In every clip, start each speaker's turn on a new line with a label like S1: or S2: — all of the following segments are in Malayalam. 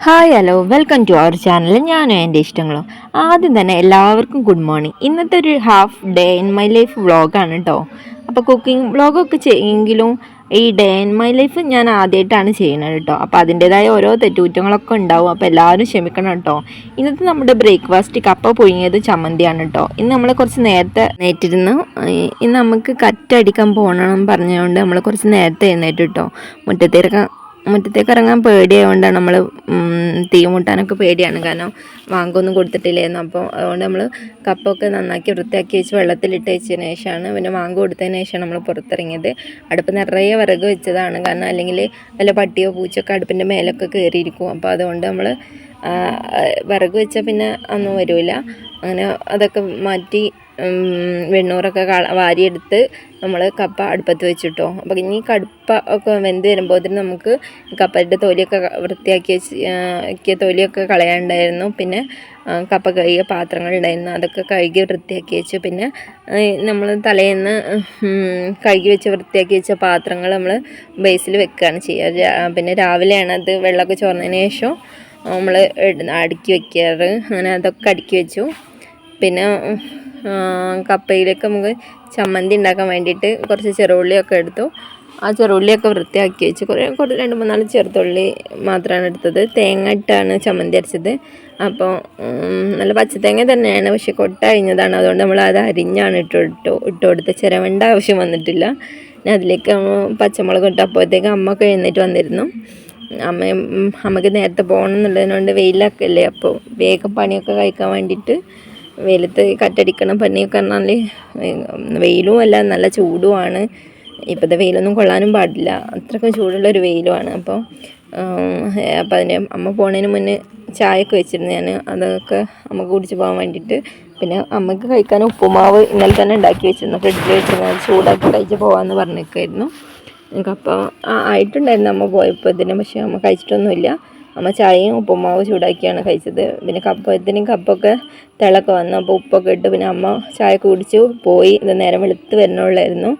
S1: Hi hello welcome to our channel ഞാനും എന്റെ ഇഷ്ടങ്ങളോ. ആദ്യം തന്നെ എല്ലാവർക്കും ഗുഡ് മോർണിംഗ് ഇന്നത്തെ ഒരു half day in my life വ്ളോഗാണ് കേട്ടോ അപ്പോൾ കുക്കിംഗ് വ്ളോഗൊക്കെ ചെയ്യുമെങ്കിലും ഈ ഡേ ഇൻ മൈ ലൈഫ് ഞാൻ ആദ്യമായിട്ടാണ് ചെയ്യുന്നത് കേട്ടോ അപ്പോൾ അതിന്റേതായ ഓരോ തെറ്റുകുറ്റങ്ങളൊക്കെ ഉണ്ടാവും. അപ്പോൾ എല്ലാവരും ക്ഷമിക്കണം കേട്ടോ ഇന്നത്തെ നമ്മുടെ ബ്രേക്ക്ഫാസ്റ്റ് കപ്പ പുഴുങ്ങിയത് ചമ്മന്തിയാണ് കേട്ടോ ഇന്ന് നമ്മൾ കുറച്ച് നേരത്തെ നേറ്റിരുന്നു ഇന്ന് നമുക്ക് കറ്റടിക്കാൻ പോകണം പറഞ്ഞുകൊണ്ട് നമ്മൾ കുറച്ച് നേരത്തെ എഴുന്നേറ്റ് കേട്ടോ മുറ്റത്തേക്ക് മുറ്റത്തേക്ക് ഇറങ്ങാൻ പേടിയായതുകൊണ്ടാണ് നമ്മൾ തീ മുട്ടാനൊക്കെ പേടിയാണ്. കാരണം വാങ്ങൊന്നും കൊടുത്തിട്ടില്ലായിരുന്നു അപ്പോൾ അതുകൊണ്ട് നമ്മൾ കപ്പൊക്കെ നന്നാക്കി വൃത്തിയാക്കി വെച്ച് വെള്ളത്തിലിട്ട് വെച്ചതിന് ശേഷമാണ് പിന്നെ വാങ്ങ് കൊടുത്തതിന് ശേഷമാണ് നമ്മൾ പുറത്തിറങ്ങിയത്. അടുപ്പ് നിറയെ വിറക് വെച്ചതാണ്. കാരണം അല്ലെങ്കിൽ വല്ല പട്ടിയോ പൂച്ചയൊക്കെ അടുപ്പിന്റെ മേലൊക്കെ കയറിയിരിക്കും അപ്പോൾ അതുകൊണ്ട് നമ്മൾ വിറക് വെച്ചാൽ പിന്നെ ഒന്നും വരില്ല അങ്ങനെ അതൊക്കെ മാറ്റി വെണ്ണൂറൊക്കെ വാരിയെടുത്ത് നമ്മൾ കപ്പ അടുപ്പത്ത് വെച്ചിട്ടോ. അപ്പോൾ ഇനി കടുപ്പ ഒക്കെ വെന്ത് വരുമ്പോഴത്തേനും നമുക്ക് കപ്പയുടെ തൊലിയൊക്കെ വൃത്തിയാക്കി വെച്ച് തൊലിയൊക്കെ കളയാനുണ്ടായിരുന്നു പിന്നെ കപ്പ കഴുകിയ പാത്രങ്ങളുണ്ടായിരുന്നു. അതൊക്കെ കഴുകി വൃത്തിയാക്കി വെച്ചു. പിന്നെ നമ്മൾ തലേന്ന് കഴുകി വെച്ച് വൃത്തിയാക്കി വെച്ച പാത്രങ്ങൾ നമ്മൾ ബേസിൽ വെക്കുകയാണ് ചെയ്യുക പിന്നെ രാവിലെയാണ് അത് വെള്ളമൊക്കെ ചോർന്നതിന് ശേഷം നമ്മൾ അടുക്കി വെക്കാറ്. അങ്ങനെ അതൊക്കെ അടുക്കി വെച്ചു. പിന്നെ കപ്പയിലേക്ക് നമുക്ക് ചമ്മന്തി ഉണ്ടാക്കാൻ വേണ്ടിയിട്ട് കുറച്ച് ചെറുള്ളിയൊക്കെ എടുത്തു. ആ ചെറുള്ളിയൊക്കെ വൃത്തിയാക്കി വെച്ച്. കുറേ കുറേ രണ്ട് മൂന്നാൽ ചെറുത്തുള്ളി മാത്രമാണ് എടുത്തത്. തേങ്ങ ഇട്ടാണ് ചമ്മന്തി അരച്ചത്. അപ്പോൾ നല്ല പച്ചത്തേങ്ങ തന്നെയാണ്. പക്ഷെ കൊട്ട അഴിഞ്ഞതാണ് അതുകൊണ്ട് നമ്മൾ അത് അരിഞ്ഞാണ് ഇട്ട് ഇട്ടു ഇട്ട് കൊടുത്ത് ചിരവേണ്ട ആവശ്യം വന്നിട്ടില്ല. പിന്നെ അതിലേക്ക് പച്ചമുളക് ഇട്ട് അപ്പോഴത്തേക്ക് അമ്മ എഴുന്നേറ്റ് വന്നിരുന്നു. അമ്മയും അമ്മയ്ക്ക് നേരത്തെ പോകണം എന്നുള്ളതിനോണ്ട് വെയിലൊക്കെ അല്ലേ അപ്പോൾ വേഗം പണിയൊക്കെ കഴിക്കാൻ വേണ്ടിയിട്ട് വെയിലത്ത് കറ്റടിക്കണ പനിയൊക്കെ പറഞ്ഞാൽ വെയിലും അല്ല നല്ല ചൂടുമാണ്. ഇപ്പോഴത്തെ വെയിലൊന്നും കൊള്ളാനും പാടില്ല. അത്രയ്ക്കും ചൂടുള്ള ഒരു വെയിലുമാണ് അപ്പോൾ അപ്പോൾ അതിന് അമ്മ പോണതിന് മുന്നേ ചായയൊക്കെ വെച്ചിരുന്നു ഞാൻ അതൊക്കെ അമ്മ കുടിച്ച് പോകാൻ വേണ്ടിയിട്ട് പിന്നെ അമ്മയ്ക്ക് കഴിക്കാൻ ഉപ്പുമാവ് ഇന്നലെ തന്നെ ഉണ്ടാക്കി വെച്ചിരുന്നു. ഫ്രിഡ്ജിൽ വെച്ചിരുന്നു. അത് ചൂടാക്കി കഴിച്ച് പോകാമെന്ന് പറഞ്ഞേക്കായിരുന്നു അപ്പോൾ ആയിട്ടുണ്ടായിരുന്നു അമ്മ പോയപ്പോൾ ഇതിന്. പക്ഷേ അമ്മ കഴിച്ചിട്ടൊന്നുമില്ല. അമ്മ ചായയും ഉപ്പുമാവ് ചൂടാക്കിയാണ് കഴിച്ചത്. പിന്നെ കപ്പ ഇതിനും കപ്പൊക്കെ തിളക്കം വന്നു. അപ്പോൾ ഉപ്പൊക്കെ ഇട്ട് പിന്നെ അമ്മ ചായ കുടിച്ചു. പോയി ഇത് നേരം വെളുത്ത് വരണുള്ളായിരുന്നു.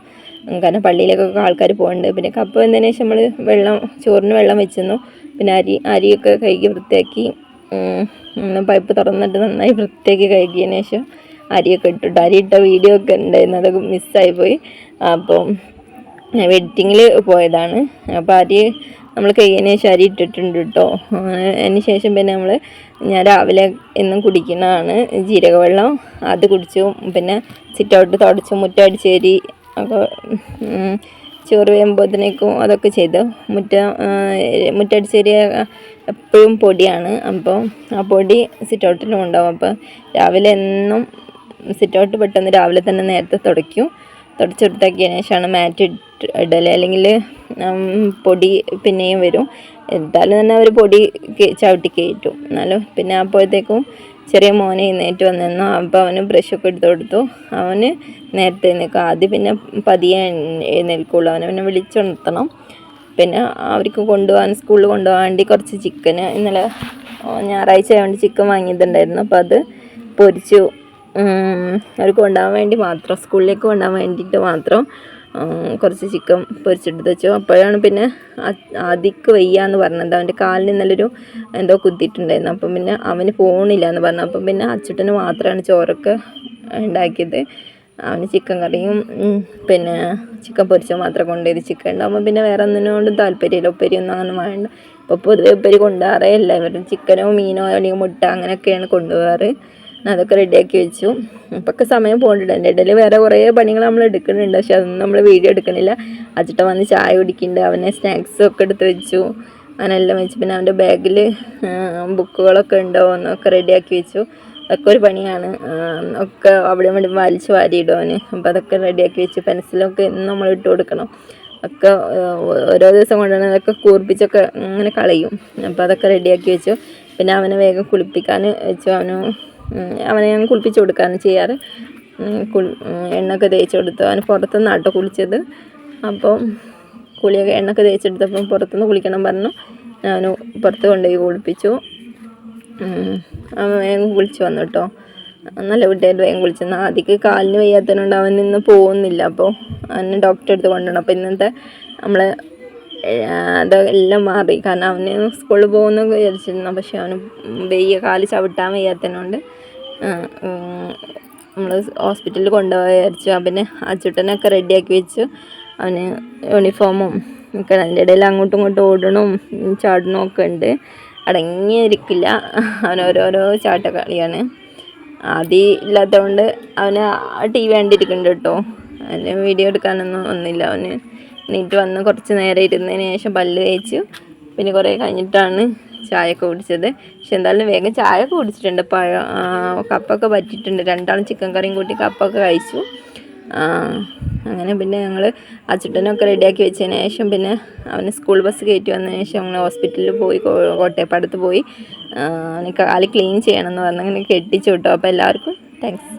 S1: കാരണം പള്ളിയിലേക്കൊക്കെ ആൾക്കാർ പോകുന്നുണ്ട് പിന്നെ കപ്പ വന്നതിന് ശേഷം നമ്മൾ വെള്ളം ചോറിന് വെള്ളം വെച്ചിരുന്നു. പിന്നെ അരി അരിയൊക്കെ കഴുകി വൃത്തിയാക്കി. പൈപ്പ് തുറന്നിട്ട് നന്നായി വൃത്തിയാക്കി കഴുകിയതിന് ശേഷം അരിയൊക്കെ ഇട്ടിട്ട് അരി ഇട്ട വീഡിയോ ഒക്കെ ഉണ്ടായിരുന്നു. അതൊക്കെ മിസ്സായി പോയി. അപ്പം വെഡിറ്റിങ്ങിൽ പോയതാണ്. അപ്പോൾ അരി നമ്മൾ കയ്യിന് ശരി ഇട്ടിട്ടുണ്ട് കേട്ടോ അതിന് ശേഷം പിന്നെ നമ്മൾ ഞാൻ രാവിലെ എന്നും കുടിക്കുന്നതാണ് ജീരകവെള്ളം. അത് കുടിച്ചു. പിന്നെ സിറ്റൗട്ട് തുടച്ചു. മുറ്റടിച്ചേരി അപ്പോൾ ചോറ് വേകുമ്പോഴത്തേക്കും അതൊക്കെ ചെയ്തു. മുറ്റ മുറ്റടിച്ചേരി എപ്പോഴും പൊടിയാണ്. അപ്പോൾ ആ പൊടി സിറ്റൗട്ടിലും ഉണ്ടാവും അപ്പോൾ രാവിലെ എന്നും സിറ്റൗട്ട് പെട്ടെന്ന് രാവിലെ തന്നെ നേരത്തെ തുടയ്ക്കും. തുടച്ചെടുത്താക്കിയതിന് ശേഷമാണ് മാറ്റ് ഇടൽ അല്ലെങ്കിൽ പൊടി പിന്നെയും വരും. എന്തായാലും തന്നെ അവർ പൊടി ചവിട്ടി കയറ്റും. എന്നാലും പിന്നെ അപ്പോഴത്തേക്കും ചെറിയ മോനെ എഴുന്നേറ്റ് വന്നിരുന്നു അപ്പോൾ അവന് ബ്രഷൊക്കെ എടുത്ത് കൊടുത്തു. അവന് നേരത്തെ നിൽക്കും ആദ്യം പിന്നെ പതിയെ എഴുന്നേൽക്കുള്ളൂ. അവനെ പിന്നെ വിളിച്ചുണർത്തണം. പിന്നെ അവർക്ക് കൊണ്ടുപോകാൻ സ്കൂളിൽ കൊണ്ടുപോകാൻ വേണ്ടി കുറച്ച് ചിക്കന് ഇന്നലെ ഞായറാഴ്ച ആയതുകൊണ്ട് ചിക്കൻ വാങ്ങിയിട്ടുണ്ടായിരുന്നു. അപ്പോൾ അത് പൊരിച്ചു. അവർക്ക് കൊണ്ടുപോകാൻ വേണ്ടി മാത്രം സ്കൂളിലേക്ക് കൊണ്ടുപോകാൻ വേണ്ടിയിട്ട് മാത്രം കുറച്ച് ചിക്കൻ പൊരിച്ചെടുത്ത് വെച്ചു. അപ്പോഴാണ് പിന്നെ അതിക്ക് വയ്യ എന്ന് പറഞ്ഞത്. അവന്റെ കാലിന് നല്ലൊരു എന്തോ കുത്തിയിട്ടുണ്ടായിരുന്നു. അപ്പം പിന്നെ അവന് പോണില്ല എന്ന് പറഞ്ഞു. അപ്പം പിന്നെ അച്ചുട്ടന് മാത്രമാണ് ചോറൊക്കെ ഉണ്ടാക്കിയത്. അവന് ചിക്കൻ കറിയും പിന്നെ ചിക്കൻ പൊരിച്ച മാത്രം കൊണ്ടുപോയത് ചിക്കൻ ഉണ്ടാകുമ്പോൾ പിന്നെ വേറെ ഒന്നിനോടും താല്പര്യമില്ല. ഉപ്പരിയൊന്നും അങ്ങനെ വേണ്ട. ഇപ്പോൾ പൊതുവെ ഉപ്പരി കൊണ്ടുപോകാറേ ഇല്ല. ഇവരും ചിക്കനോ മീനോ അല്ലെങ്കിൽ മുട്ട അങ്ങനെയൊക്കെയാണ് കൊണ്ടുപോകാറ്. അതൊക്കെ റെഡിയാക്കി വെച്ചു. അപ്പൊക്കെ സമയം പോകുന്നുണ്ട് എന്റെ ഇടയിൽ വേറെ കുറേ പണികൾ നമ്മൾ എടുക്കുന്നുണ്ട്. പക്ഷെ അതൊന്നും നമ്മൾ വീഡിയോ എടുക്കണില്ല. അച്ചിട്ട വന്ന് ചായ കുടിക്കുന്നുണ്ട്. അവനെ സ്നാക്സ് ഒക്കെ എടുത്ത് വെച്ചു. അങ്ങനെല്ലാം വെച്ചു. പിന്നെ അവന്റെ ബാഗിൽ ബുക്കുകളൊക്കെ ഉണ്ടോ. എന്നൊക്കെ റെഡിയാക്കി വെച്ചു. അതൊക്കെ ഒരു പണിയാണ്. ഒക്കെ അവിടെ ഇവിടെ വലിച്ചു വാരിയിടും അവന്. അപ്പോൾ അതൊക്കെ റെഡിയാക്കി വെച്ചു. പെൻസിലൊക്കെ ഇന്ന് നമ്മൾ ഇട്ട് കൊടുക്കണം. ഒക്കെ ഓരോ ദിവസം കൊണ്ടുവന്ന് അതൊക്കെ കൂർപ്പിച്ചൊക്കെ ഇങ്ങനെ കളയും. അപ്പോൾ അതൊക്കെ റെഡിയാക്കി വെച്ചു. പിന്നെ അവനെ വേഗം കുളിപ്പിക്കാൻ വെച്ചു. അവന് അവനെ ഞാൻ കുളിപ്പിച്ച് കൊടുക്കുകയാണ് ചെയ്യാറ്. കുളി എണ്ണയൊക്കെ തേച്ച് കൊടുത്തു. അവന് പുറത്തുനിന്ന് ആട്ടോ കുളിച്ചത്. അപ്പം കുളിയൊക്കെ എണ്ണയൊക്കെ തേച്ചെടുത്തപ്പം പുറത്തുനിന്ന് കുളിക്കണം പറഞ്ഞു. ഞാൻ പുറത്ത് കൊണ്ടുപോയി കുളിപ്പിച്ചു. അവൻ വേഗം കുളിച്ച് വന്നു കേട്ടോ. നല്ല കുട്ടിയായിട്ട് വേഗം കുളിച്ചു ആദ്യക്ക് കാലിന് വയ്യാത്തതുകൊണ്ട് അവൻ നിന്ന് പോകുന്നില്ല. അപ്പോൾ അവന് ഡോക്ടറെ അടുത്ത് കൊണ്ടുപോകണം. അപ്പോൾ ഇന്നത്തെ നമ്മൾ അതെല്ലാം മാറി. കാരണം അവന് സ്കൂളിൽ പോകുന്ന വിചാരിച്ചിരുന്നു. പക്ഷെ അവന് വെയ്യ കാൽ ചവിട്ടാൻ വയ്യാത്തതിനോണ്ട് നമ്മൾ ഹോസ്പിറ്റലിൽ കൊണ്ടുപോയി വിചാരിച്ചു. പിന്നെ അച്ചുട്ടനൊക്കെ റെഡിയാക്കി വെച്ചു. അവന് യൂണിഫോമും ഒക്കെ അതിന്റെ ഇടയിൽ അങ്ങോട്ടും ഇങ്ങോട്ടും ഓടണം ചാടണം ഒക്കെ ഉണ്ട്. അടങ്ങിയിരിക്കില്ല. അവൻ ഓരോരോ ചാട്ടക്കളിയാണ് ആദ്യം ഇല്ലാത്തതുകൊണ്ട് അവന് ടി വി കണ്ടിരിക്കുന്നുണ്ട് കേട്ടോ. അതിന് വീഡിയോ എടുക്കാനൊന്നും ഒന്നുമില്ല. അവന് എണീറ്റ് വന്ന് കുറച്ച് നേരം ഇരുന്നതിന് ശേഷം പല്ല് തേച്ചു. പിന്നെ കുറേ കഴിഞ്ഞിട്ടാണ് ചായ ഒക്കെ കുടിച്ചത്. പക്ഷെ എന്തായാലും വേഗം ചായ ഒക്കെ കുടിച്ചിട്ടുണ്ട്. പഴം കപ്പൊക്കെ പറ്റിയിട്ടുണ്ട്. രണ്ടാളും ചിക്കൻ കറിയും കൂട്ടി കപ്പൊക്കെ കഴിച്ചു. അങ്ങനെ പിന്നെ ഞങ്ങൾ അച്ചുട്ടനൊക്കെ റെഡിയാക്കി വെച്ചതിന് ശേഷം പിന്നെ അവന് സ്കൂൾ ബസ് കയറ്റി വന്നതിന് ശേഷം ഞങ്ങൾ ഹോസ്പിറ്റലിൽ പോയി കോട്ടയപ്പടുത്ത് പോയി. അവന് കാൽ ക്ലീൻ ചെയ്യണം എന്ന് പറഞ്ഞ് അങ്ങനെ കെട്ടിച്ചു വിട്ടു. അപ്പോൾ എല്ലാവർക്കും താങ്ക്സ്